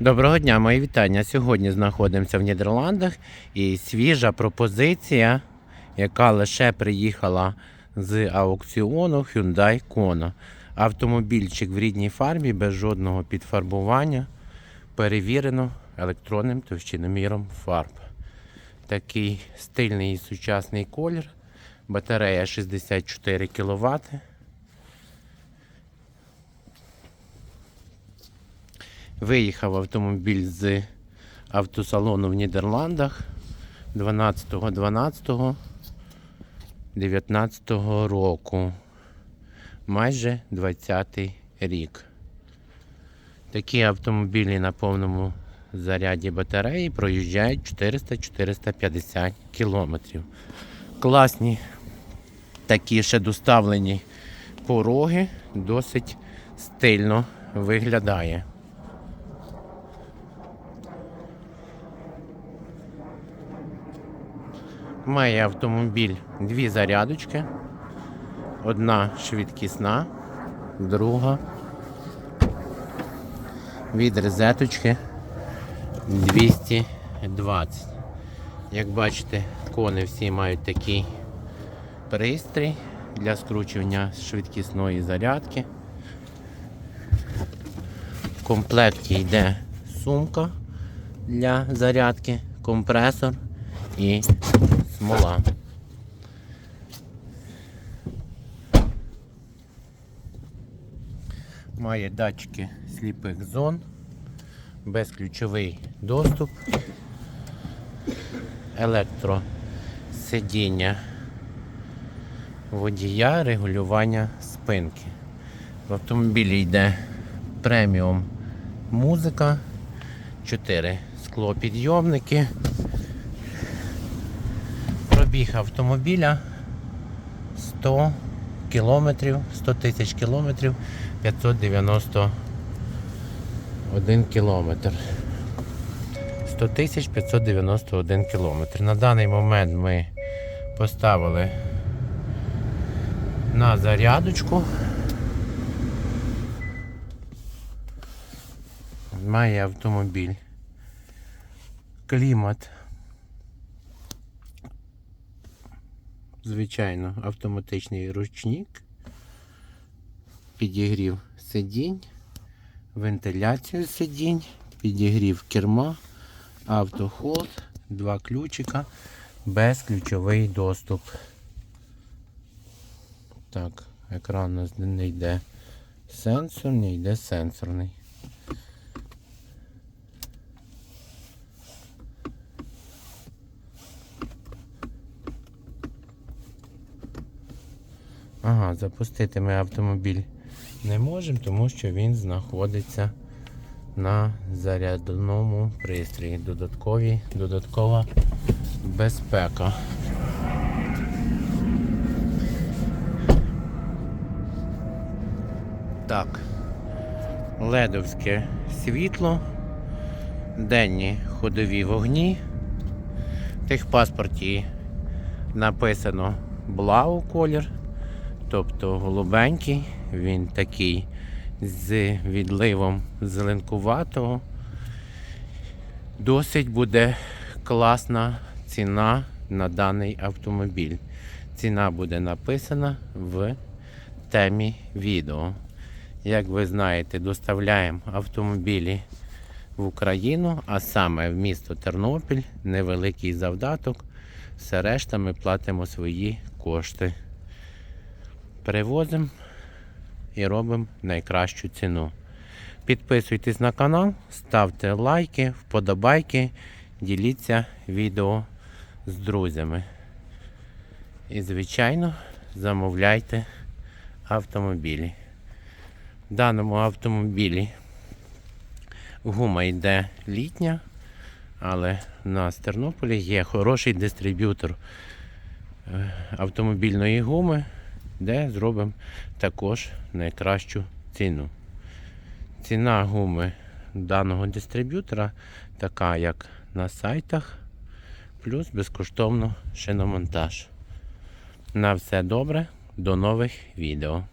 Доброго дня, мої вітання. Сьогодні знаходимося в Нідерландах і свіжа пропозиція, яка лише приїхала з аукціону Hyundai Kona. Автомобільчик в рідній фарбі без жодного підфарбування. Перевірено електронним товщиноміром фарб. Такий стильний і сучасний колір. Батарея 64 кВт. Виїхав автомобіль з автосалону в Нідерландах 12.12.19 року. Майже 20-й рік. Такі автомобілі на повному заряді батареї проїжджають 400-450 кілометрів. Класні такі ще доставлені пороги, досить стильно виглядає. Має автомобіль дві зарядочки. Одна швидкісна, друга від розеточки 220. Як бачите, кони всі мають такий пристрій для скручування швидкісної зарядки. В комплекті йде сумка для зарядки, компресор і смола. Має датчики сліпих зон, безключовий доступ, електросидіння водія, регулювання спинки. В автомобілі йде преміум музика, 4 склопідйомники. Пробіг автомобіля 100 кілометрів, 100 тисяч кілометрів, 591 кілометр. 100 тисяч 591 кілометр. На даний момент ми поставили на зарядочку. Має автомобіль. Клімат. Звичайно, автоматичний ручник, підігрів сидінь, вентиляцію сидінь, підігрів керма, автоход, два ключика, безключовий доступ. Так, екран у нас не йде сенсорний, йде сенсорний. Ага, запустити ми автомобіль не можемо, тому що він знаходиться на зарядному пристрої. Додаткові, додаткова безпека. Так, ледовське світло, денні ходові вогні. В техпаспорті написано Блау колір, тобто голубенький, він такий з відливом зеленкуватого. Досить буде класна ціна на даний автомобіль. Ціна буде написана в темі відео. Як ви знаєте, доставляємо автомобілі в Україну, а саме в місто Тернопіль, невеликий завдаток. Все решта ми платимо свої кошти. Перевозимо і робимо найкращу ціну. Підписуйтесь на канал, ставте лайки, вподобайки, діліться відео з друзями. І, звичайно, замовляйте автомобілі. В даному автомобілі гума йде літня, але в нас в Тернополі є хороший дистриб'ютор е, автомобільної гуми, де зробимо також найкращу ціну. Ціна гуми даного дистриб'ютора така, як на сайтах, плюс безкоштовно шиномонтаж. На все добре, до нових відео.